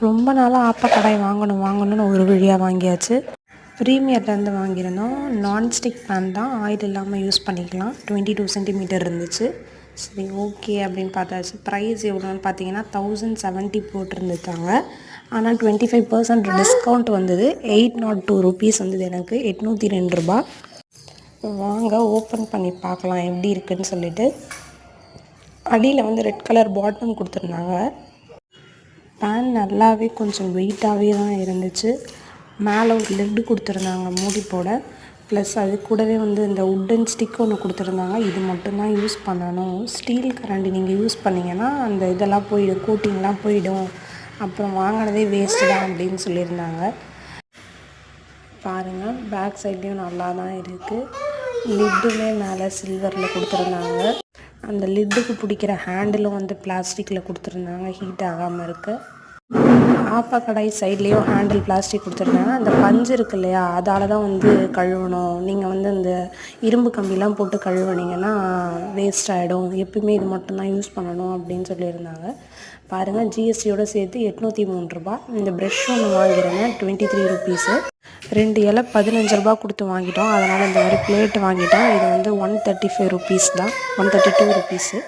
ரொம்ப நாளாக ஆப்ப கடாய் வாங்கணும் வாங்கணும்னு ஒரு வழியாக வாங்கியாச்சு. ப்ரீமியர்லேருந்து வாங்கியிருந்தோம். நான்ஸ்டிக் பேன் தான். ஆயில் இல்லாமல் யூஸ் பண்ணிக்கலாம். டுவெண்ட்டி டூ சென்டிமீட்டர் இருந்துச்சு. சரி ஓகே அப்படின்னு பார்த்தாச்சு. ப்ரைஸ் எவ்வளோன்னு பார்த்தீங்கன்னா தௌசண்ட் செவன்ட்டி போட்டிருந்துட்டாங்க ஆனால் டுவெண்ட்டி ஃபைவ் பர்சன்ட் டிஸ்கவுண்ட் வந்தது. எயிட் நாட் டூ ருபீஸ் வந்தது எனக்கு. எட்நூற்றி ரெண்டு ரூபா. வாங்க ஓப்பன் பண்ணி பார்க்கலாம் எப்படி இருக்குன்னு சொல்லிட்டு. அடியில் வந்து ரெட் கலர் பாட்டம் கொடுத்துருந்தாங்க. பேன் நல்லாவே கொஞ்சம் வெயிட்டாகவே தான் இருந்துச்சு. மேலே ஒரு லெட்டு கொடுத்துருந்தாங்க மூடி போட. ப்ளஸ் அது கூடவே வந்து இந்த உட்டன் ஸ்டிக் ஒன்று கொடுத்துருந்தாங்க. இது மட்டும்தான் யூஸ் பண்ணணும். ஸ்டீல் கரண்டி நீங்கள் யூஸ் பண்ணிங்கன்னா அந்த இதெல்லாம் போயிடும். கோட்டிங்லாம் போயிடும். அப்புறம் வாங்கினதே வேஸ்ட்டு தான் அப்படின்னு சொல்லியிருந்தாங்க. பாருங்கள் பேக் சைட்லேயும் நல்லா தான் இருக்குது லிட்டுமே மேலே சில்வரில் கொடுத்துருந்தாங்க. அந்த லிட்டுக்கு பிடிக்கிற ஹேண்டிலும் வந்து பிளாஸ்டிக்கில் கொடுத்துருந்தாங்க. ஹீட் ஆகாமல் இருக்குது ஆப்பா கடாய் சைட்லேயும் ஹேண்டில் பிளாஸ்டிக் கொடுத்துருந்தாங்க அந்த பஞ்சு இருக்கு இல்லையா அதால் தான் வந்து கழுவணும். நீங்கள் வந்து அந்த இரும்பு கம்பிலாம் போட்டு கழுவுனீங்கன்னா வேஸ்ட் ஆகிடும் எப்பயுமே இது மட்டும்தான் யூஸ் பண்ணணும் அப்படின்னு சொல்லியிருந்தாங்க. பாருங்கள் ஜிஎஸ்டியோட சேர்த்து எட்நூற்றி மூணு ரூபா இந்த ப்ரெஷ் ஒன்று வாங்கியிருந்தேன் டுவெண்ட்டி த்ரீ ருபீஸு ரெண்டு இலை பதினஞ்சு ரூபா கொடுத்து வாங்கிட்டோம். அதனால் இந்த மாதிரி பிளேட் வாங்கிட்டோம் இது வந்து ஒன் தேர்ட்டி ஃபைவ் ருபீஸ் தான். One thirty two rupees